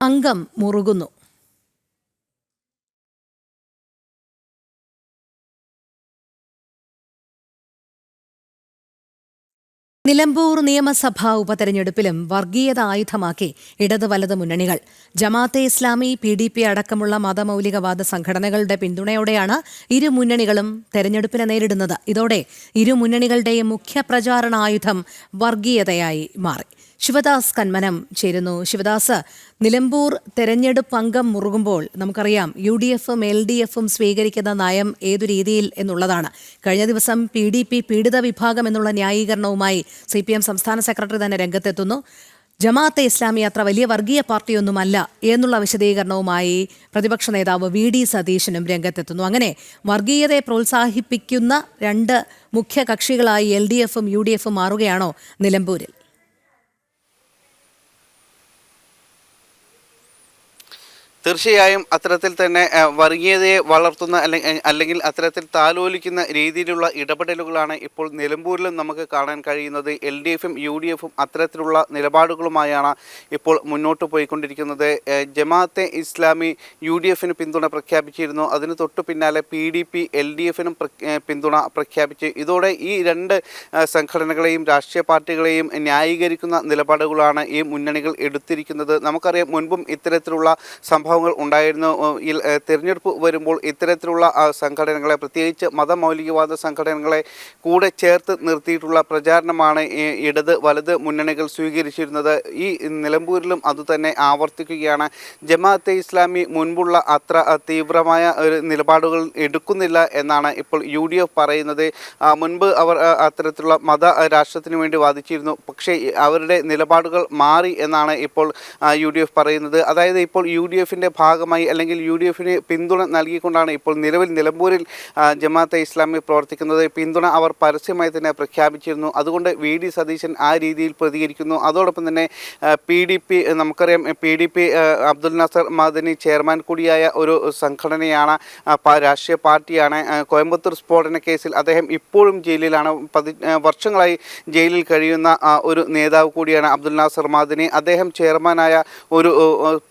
അംഗം മുറുകുന്നു. നിലമ്പൂർ നിയമസഭാ ഉപതെരഞ്ഞെടുപ്പിലും വർഗീയത ആയുധമാക്കി ഇടത് വലത് മുന്നണികൾ. Jamaat e Islami P D P അടക്കമുള്ള മതമൗലികവാദ സംഘടനകളുടെ പിന്തുണയോടെയാണ് ഇരു മുന്നണികളും തെരഞ്ഞെടുപ്പിനെ നേരിടുന്നത്. ഇതോടെ ഇരു മുന്നണികളുടെയും മുഖ്യ പ്രചാരണായുധം വർഗീയതയായി മാറി. ശിവദാസ് കന്മനം ചേരുന്നു. ശിവദാസ് നിലമ്പൂർ തെരഞ്ഞെടുപ്പ് അംഗം മുറുകുമ്പോൾ നമുക്കറിയാം യു ഡി എഫും എൽ ഡി എഫും സ്വീകരിക്കുന്ന നയം ഏതു രീതിയിൽ എന്നുള്ളതാണ്. കഴിഞ്ഞ ദിവസം പി ഡി പി പീഡിത വിഭാഗം എന്നുള്ള ന്യായീകരണവുമായി സി പി എം സംസ്ഥാന സെക്രട്ടറി തന്നെ രംഗത്തെത്തുന്നു. ജമാഅത്തെ ഇസ്ലാമി അത്ര വലിയ വർഗീയ പാർട്ടിയൊന്നുമല്ല എന്നുള്ള വിശദീകരണവുമായി പ്രതിപക്ഷ നേതാവ് വി ഡി സതീശനും രംഗത്തെത്തുന്നു. അങ്ങനെ വർഗീയതയെ പ്രോത്സാഹിപ്പിക്കുന്ന രണ്ട് മുഖ്യ കക്ഷികളായി എൽ ഡി എഫും യു ഡി എഫും മാറുകയാണോ നിലമ്പൂരിൽ? തീർച്ചയായും അത്തരത്തിൽ തന്നെ വർഗീയതയെ വളർത്തുന്ന അല്ലെങ്കിൽ അത്തരത്തിൽ താലോലിക്കുന്ന രീതിയിലുള്ള ഇടപെടലുകളാണ് ഇപ്പോൾ നിലമ്പൂരിലും നമുക്ക് കാണാൻ കഴിയുന്നത്. എൽ ഡി എഫും യു ഡി എഫും അത്തരത്തിലുള്ള നിലപാടുകളുമായാണ് ഇപ്പോൾ മുന്നോട്ട് പോയിക്കൊണ്ടിരിക്കുന്നത്. ജമാഅത്തെ ഇസ്ലാമി യു ഡി എഫിന് പിന്തുണ പ്രഖ്യാപിച്ചിരുന്നു. അതിന് തൊട്ടു പിന്നാലെ P D P L D എഫിനും പിന്തുണ പ്രഖ്യാപിച്ച്. ഇതോടെ ഈ രണ്ട് സംഘടനകളെയും രാഷ്ട്രീയ പാർട്ടികളെയും ന്യായീകരിക്കുന്ന നിലപാടുകളാണ് ഈ മുന്നണികൾ എടുത്തിരിക്കുന്നത്. നമുക്കറിയാം മുൻപും ഇത്തരത്തിലുള്ള സംഭവങ്ങൾ ഉണ്ടായിരുന്നു. തിരഞ്ഞെടുപ്പ് വരുമ്പോൾ ഇത്തരത്തിലുള്ള സംഘടനകളെ പ്രത്യേകിച്ച് മതമൗലികവാദ സംഘടനകളെ കൂടെ ചേർത്ത് നിർത്തിയിട്ടുള്ള പ്രചാരണമാണ് ഇടത് വലത് മുന്നണികൾ സ്വീകരിച്ചിരുന്നത്. ഈ നിലമ്പൂരിലും അതുതന്നെ ആവർത്തിക്കുകയാണ്. ജമാഅത്തെ ഇസ്ലാമി മുൻപുള്ള അത്ര തീവ്രമായ ഒരു നിലപാടുകൾ എടുക്കുന്നില്ല എന്നാണ് ഇപ്പോൾ യു ഡി എഫ് പറയുന്നത് മുൻപ് അവർ അത്തരത്തിലുള്ള മത രാഷ്ട്രത്തിന് വേണ്ടി വാദിച്ചിരുന്നു. പക്ഷേ അവരുടെ നിലപാടുകൾ മാറി എന്നാണ് ഇപ്പോൾ യു ഡി എഫ് പറയുന്നത്. അതായത് ഇപ്പോൾ യു ഡി എഫിന്റെ ഭാഗമായി അല്ലെങ്കിൽ യു ഡി എഫിന് പിന്തുണ നൽകിക്കൊണ്ടാണ് ഇപ്പോൾ നിലവിൽ നിലമ്പൂരിൽ ജമാഅത്ത് ഇസ്ലാമി പ്രവർത്തിക്കുന്നത്. പിന്തുണ അവർ പരസ്യമായി തന്നെ പ്രഖ്യാപിച്ചിരുന്നു. അതുകൊണ്ട് വി ഡി സതീശൻ ആ രീതിയിൽ പ്രതികരിക്കുന്നു. അതോടൊപ്പം തന്നെ പി ഡി പി നമുക്കറിയാം P D P Abdul Nasar Madani chairman കൂടിയായ ഒരു സംഘടനയാണ് രാഷ്ട്രീയ പാർട്ടിയാണ്. കോയമ്പത്തൂർ സ്ഫോടന കേസിൽ അദ്ദേഹം ഇപ്പോഴും ജയിലിലാണ്. പതി വർഷങ്ങളായി ജയിലിൽ കഴിയുന്ന ഒരു നേതാവ് കൂടിയാണ് അബ്ദുൽ നാസർ മാദിനി. അദ്ദേഹം ചെയർമാനായ ഒരു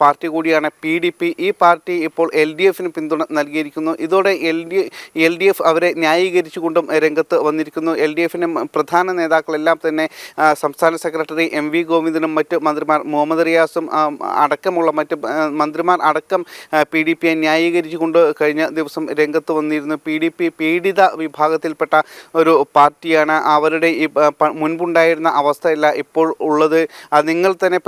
പാർട്ടി കൂടിയാണ് പി ഡി പി ഈ പാർട്ടി ഇപ്പോൾ എൽ ഡി എഫിന് പിന്തുണ നൽകിയിരിക്കുന്നു. ഇതോടെ L D L D F അവരെ ന്യായീകരിച്ചുകൊണ്ടും രംഗത്ത് വന്നിരിക്കുന്നു. എൽ ഡി പ്രധാന നേതാക്കളെല്ലാം തന്നെ സംസ്ഥാന സെക്രട്ടറി എം വി ഗോവിന്ദനും മറ്റ് മന്ത്രിമാർ മുഹമ്മദ് റിയാസും അടക്കമുള്ള മറ്റ് മന്ത്രിമാർ അടക്കം പി ഡി പിയെ ന്യായീകരിച്ചുകൊണ്ട് കഴിഞ്ഞ ദിവസം രംഗത്ത് വന്നിരുന്നു. പി ഡി പി പീഡിത വിഭാഗത്തിൽപ്പെട്ട ഒരു പാർട്ടിയാണ്. അവരുടെ ഈ മുൻപുണ്ടായിരുന്ന അവസ്ഥയല്ല ഇപ്പോൾ ഉള്ളത്. നിങ്ങൾ തന്നെ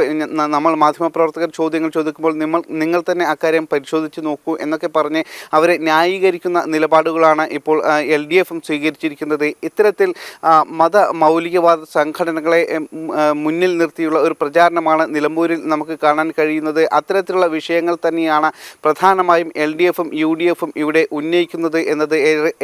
നമ്മൾ മാധ്യമപ്രവർത്തകർ ചോദ്യങ്ങൾ ചോദിക്കുമ്പോൾ നിങ്ങൾ നിങ്ങൾ തന്നെ അക്കാര്യം പരിശോധിച്ച് നോക്കൂ എന്നൊക്കെ പറഞ്ഞ് അവരെ ന്യായീകരിക്കുന്ന നിലപാടുകളാണ് ഇപ്പോൾ എൽ ഡി എഫും സ്വീകരിച്ചിരിക്കുന്നത്. ഇത്തരത്തിൽ മത മൗലികവാദ സംഘടനകളെ മുന്നിൽ നിർത്തിയുള്ള ഒരു പ്രചാരണമാണ് നിലമ്പൂരിൽ നമുക്ക് കാണാൻ കഴിയുന്നത്. അത്തരത്തിലുള്ള വിഷയങ്ങൾ തന്നെയാണ് പ്രധാനമായും എൽ ഡി എഫും യു ഡി എഫും ഇവിടെ ഉന്നയിക്കുന്നത് എന്നത്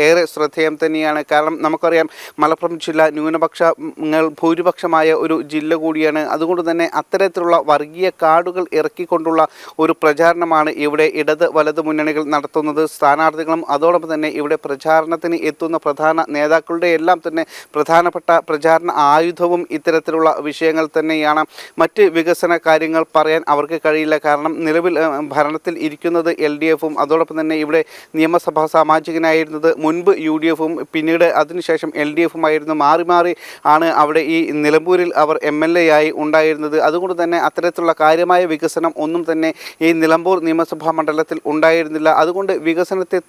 ഏറെ ശ്രദ്ധേയം തന്നെയാണ്. കാരണം നമുക്കറിയാം മലപ്പുറം ജില്ല ന്യൂനപക്ഷങ്ങൾ ഭൂരിപക്ഷമായ ഒരു ജില്ല കൂടിയാണ്. അതുകൊണ്ട് തന്നെ അത്തരത്തിലുള്ള വർഗീയ കാർഡുകൾ ഇറക്കിക്കൊണ്ടുള്ള ഒരു പ്രചാരണമാണ് ഇവിടെ ഇടത് വലത് മുന്നണികൾ നടത്തുന്നത്. സ്ഥാനാർത്ഥികളും അതോടൊപ്പം തന്നെ ഇവിടെ പ്രചാരണത്തിന് എത്തുന്ന പ്രധാന നേതാക്കളുടെ എല്ലാം തന്നെ പ്രധാനപ്പെട്ട പ്രചാരണ ആയുധവും ഇത്തരത്തിലുള്ള വിഷയങ്ങൾ തന്നെയാണ്. മറ്റ് വികസന കാര്യങ്ങൾ പറയാൻ അവർക്ക് കഴിയില്ല. കാരണം നിലവിൽ ഭരണത്തിൽ ഇരിക്കുന്നത് എൽ ഡി എഫും അതോടൊപ്പം തന്നെ ഇവിടെ നിയമസഭാ സാമാജികനായിരുന്നത് മുൻപ് യു ഡി എഫും പിന്നീട് അതിനുശേഷം എൽ ഡി എഫും ആയിരുന്നു മാറി മാറി ആണ് അവിടെ ഈ നിലമ്പൂരിൽ അവർ എം എൽ എ ആയി ഉണ്ടായിരുന്നത്. അതുകൊണ്ട് തന്നെ അത്തരത്തിലുള്ള കാര്യമായ വികസനം ഒന്നും തന്നെ ഈ നിലമ്പൂർ നിയമസഭാ മണ്ഡലത്തിൽ ഉണ്ടായിരുന്നില്ല. അതുകൊണ്ട് വികസനത്തെ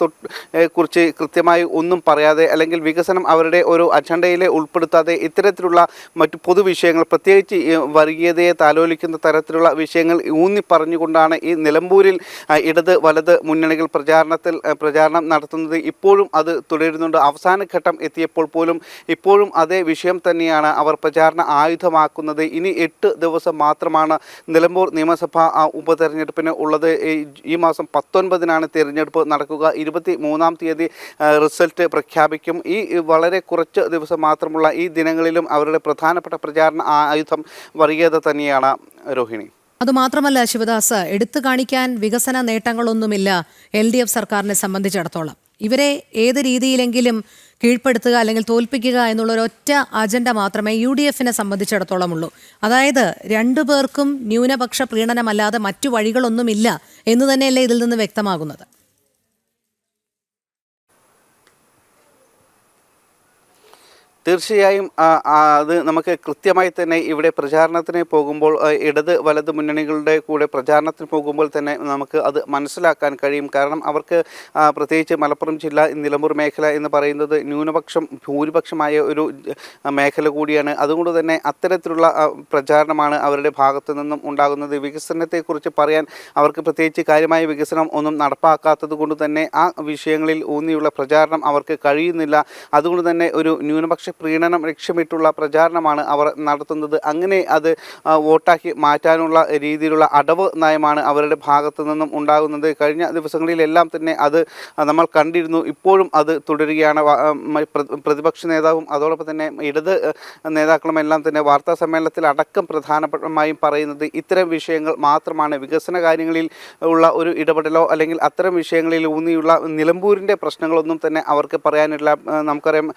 കുറിച്ച് കൃത്യമായി ഒന്നും പറയാതെ അല്ലെങ്കിൽ വികസനം അവരുടെ ഒരു അജണ്ടയിലെ ഉൾപ്പെടുത്താതെ ഇത്തരത്തിലുള്ള മറ്റു പൊതുവിഷയങ്ങൾ പ്രത്യേകിച്ച് വർഗീയതയെ താലോലിക്കുന്ന തരത്തിലുള്ള വിഷയങ്ങൾ ഊന്നി പറഞ്ഞുകൊണ്ടാണ് ഈ നിലമ്പൂരിൽ ഇടത് വലത് മുന്നണികൾ പ്രചാരണത്തിൽ പ്രചാരണം നടത്തുന്നത്. ഇപ്പോഴും അത് തുടരുന്നുണ്ട്. അവസാന ഘട്ടം എത്തിയപ്പോൾ പോലും ഇപ്പോഴും അതേ വിഷയം തന്നെയാണ് അവർ പ്രചാരണ ആയുധമാക്കുന്നത്. ഇനി എട്ട് ദിവസം മാത്രമാണ് നിലമ്പൂർ നിയമസഭാ ഉപതെരഞ്ഞെടുപ്പിന് ഉള്ളത്. ഈ- ഈ മാസം പത്തൊൻപതിനാണ് തിരഞ്ഞെടുപ്പ് നടക്കുക. ഇരുപത്തി മൂന്നാം തീയതി റിസൾട്ട് പ്രഖ്യാപിക്കും. ഈ വളരെ കുറച്ച് ദിവസം മാത്രമുള്ള ഈ ദിനങ്ങളിലും അവരുടെ പ്രധാനപ്പെട്ട പ്രചാരണ ആയുധം വർഗീയത തന്നെയാണ് രോഹിണി. അതുമാത്രമല്ല ശിവദാസ് എടുത്തു കാണിക്കാൻ വികസന നേട്ടങ്ങളൊന്നുമില്ല എൽ ഡി എഫ് സർക്കാരിനെ സംബന്ധിച്ചിടത്തോളം. ഇവരെ ഏത് രീതിയിലെങ്കിലും കീഴ്പ്പെടുത്തുക അല്ലെങ്കിൽ തോൽപ്പിക്കുക എന്നുള്ള ഒരൊറ്റ അജണ്ട മാത്രമേ യു ഡി എഫിനെ സംബന്ധിച്ചിടത്തോളം ഉള്ളൂ അതായത് രണ്ടു പേർക്കും ന്യൂനപക്ഷ പ്രീണനമല്ലാതെ മറ്റു വഴികളൊന്നുമില്ല എന്ന് തന്നെയല്ലേ ഇതിൽ നിന്ന് വ്യക്തമാകുന്നത്. തീർച്ചയായും അത് നമുക്ക് കൃത്യമായി തന്നെ ഇവിടെ പ്രചാരണത്തിന് പോകുമ്പോൾ ഇടത് വലത് മുന്നണികളുടെ കൂടെ പ്രചാരണത്തിന് പോകുമ്പോൾ തന്നെ നമുക്ക് അത് മനസ്സിലാക്കാൻ കഴിയും. കാരണം അവർക്ക് പ്രത്യേകിച്ച് മലപ്പുറം ജില്ല നിലമ്പൂർ മേഖല എന്ന് പറയുന്നത് ന്യൂനപക്ഷം ഭൂരിപക്ഷമായ ഒരു മേഖല കൂടിയാണ്. അതുകൊണ്ട് തന്നെ അത്തരത്തിലുള്ള പ്രചാരണമാണ് അവരുടെ ഭാഗത്തു നിന്നും ഉണ്ടാകുന്നത്. വികസനത്തെക്കുറിച്ച് പറയാൻ അവർക്ക് പ്രത്യേകിച്ച് കാര്യമായ വികസനം ഒന്നും നടപ്പാക്കാത്തത് കൊണ്ട് തന്നെ ആ വിഷയങ്ങളിൽ ഊന്നിയുള്ള പ്രചാരണം അവർക്ക് കഴിയുന്നില്ല. അതുകൊണ്ട് തന്നെ ഒരു ന്യൂനപക്ഷ പ്രീണനം ലക്ഷ്യമിട്ടുള്ള പ്രചാരണമാണ് അവർ നടത്തുന്നത്. അങ്ങനെ അത് വോട്ടാക്കി മാറ്റാനുള്ള രീതിയിലുള്ള അടവ് നയമാണ് അവരുടെ ഭാഗത്തു നിന്നും ഉണ്ടാകുന്നത്. കഴിഞ്ഞ ദിവസങ്ങളിലെല്ലാം തന്നെ അത് നമ്മൾ കണ്ടിരുന്നു. ഇപ്പോഴും അത് തുടരുകയാണ്. പ്രതിപക്ഷ നേതാവും അതോടൊപ്പം തന്നെ ഇടത് നേതാക്കളും എല്ലാം തന്നെ വാർത്താ സമ്മേളനത്തിൽ അടക്കം പ്രധാനമായും പറയുന്നത് ഇത്തരം വിഷയങ്ങൾ മാത്രമാണ്. വികസന കാര്യങ്ങളിൽ ഉള്ള ഒരു ഇടപെടലോ അല്ലെങ്കിൽ അത്തരം വിഷയങ്ങളിൽ ഊന്നിയുള്ള നിലമ്പൂരിന്റെ പ്രശ്നങ്ങളൊന്നും തന്നെ അവർക്ക് പറയാനില്ല. നമുക്കറിയാം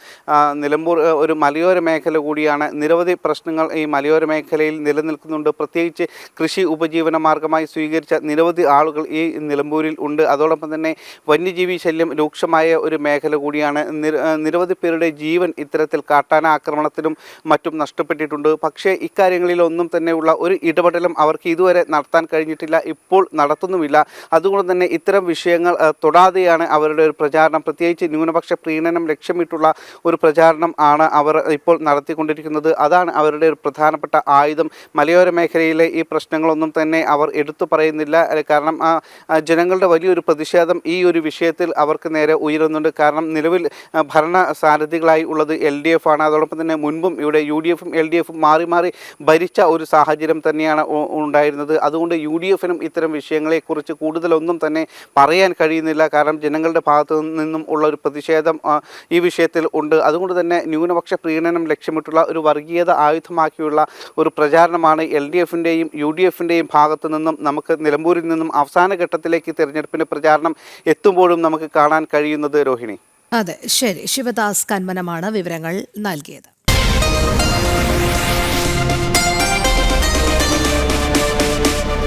നിലമ്പൂർ ഒരു മലയോര മേഖല കൂടിയാണ്. നിരവധി പ്രശ്നങ്ങൾ ഈ മലയോര മേഖലയിൽ നിലനിൽക്കുന്നുണ്ട്. പ്രത്യേകിച്ച് കൃഷി ഉപജീവന മാർഗമായി സ്വീകരിച്ച നിരവധി ആളുകൾ ഈ നിലമ്പൂരിൽ ഉണ്ട്. അതോടൊപ്പം തന്നെ വന്യജീവി ശല്യം രൂക്ഷമായ ഒരു മേഖല കൂടിയാണ്. നിര- നിരവധി പേരുടെ ജീവൻ ഇത്തരത്തിൽ കാട്ടാന ആക്രമണത്തിലും മറ്റും നഷ്ടപ്പെട്ടിട്ടുണ്ട്. പക്ഷേ ഇക്കാര്യങ്ങളിലൊന്നും തന്നെയുള്ള ഒരു ഇടപെടലും അവർക്ക് ഇതുവരെ നടത്താൻ കഴിഞ്ഞിട്ടില്ല. ഇപ്പോൾ നടത്തുന്നുമില്ല. അതുകൊണ്ട് തന്നെ ഇത്തരം വിഷയങ്ങൾ തൊടാതെയാണ് അവരുടെ ഒരു പ്രചാരണം. പ്രത്യേകിച്ച് ന്യൂനപക്ഷ പ്രീണനം ലക്ഷ്യമിട്ടുള്ള ഒരു പ്രചാരണം ആണ് അവർ ഇപ്പോൾ നടത്തിക്കൊണ്ടിരിക്കുന്നത്. അതാണ് അവരുടെ ഒരു പ്രധാനപ്പെട്ട ആയുധം. മലയോര മേഖലയിലെ ഈ പ്രശ്നങ്ങളൊന്നും തന്നെ അവർ എടുത്തു പറയുന്നില്ല. കാരണം ജനങ്ങളുടെ വലിയൊരു പ്രതിഷേധം ഈ ഒരു വിഷയത്തിൽ അവർക്ക് നേരെ ഉയരുന്നുണ്ട്. കാരണം നിലവിൽ ഭരണ സാരഥികളായി ഉള്ളത് എൽ ഡി എഫ് ആണ്. അതോടൊപ്പം തന്നെ മുൻപും ഇവിടെ യു ഡി എഫും എൽ ഡി എഫും മാറി മാറി ഭരിച്ച ഒരു സാഹചര്യം തന്നെയാണ് ഉണ്ടായിരുന്നത്. അതുകൊണ്ട് യു ഡി എഫിനും ഇത്തരം വിഷയങ്ങളെക്കുറിച്ച് കൂടുതലൊന്നും തന്നെ പറയാൻ കഴിയുന്നില്ല. കാരണം ജനങ്ങളുടെ ഭാഗത്തു നിന്നും ഉള്ള ഒരു പ്രതിഷേധം ഈ വിഷയത്തിൽ ഉണ്ട്. അതുകൊണ്ട് തന്നെ ന്യൂനപക്ഷ പ്രീണനം ലക്ഷ്യമിട്ടുള്ള ഒരു വർഗീയത ആയുധമാക്കിയുള്ള ഒരു പ്രചാരണമാണ് എൽ ഡി എഫിന്റെയും യു ഡി എഫിന്റെയും ഭാഗത്തു നിന്നും നമുക്ക് നിലമ്പൂരിൽ നിന്നും അവസാന ഘട്ടത്തിലേക്ക് തിരഞ്ഞെടുപ്പിന്റെ പ്രചാരണം എത്തുമ്പോഴും നമുക്ക് കാണാൻ കഴിയുന്നത് രോഹിണി. അതെ ശരി. ശിവദാസ് കന്മനമാണ് വിവരങ്ങൾ നൽകിയത്.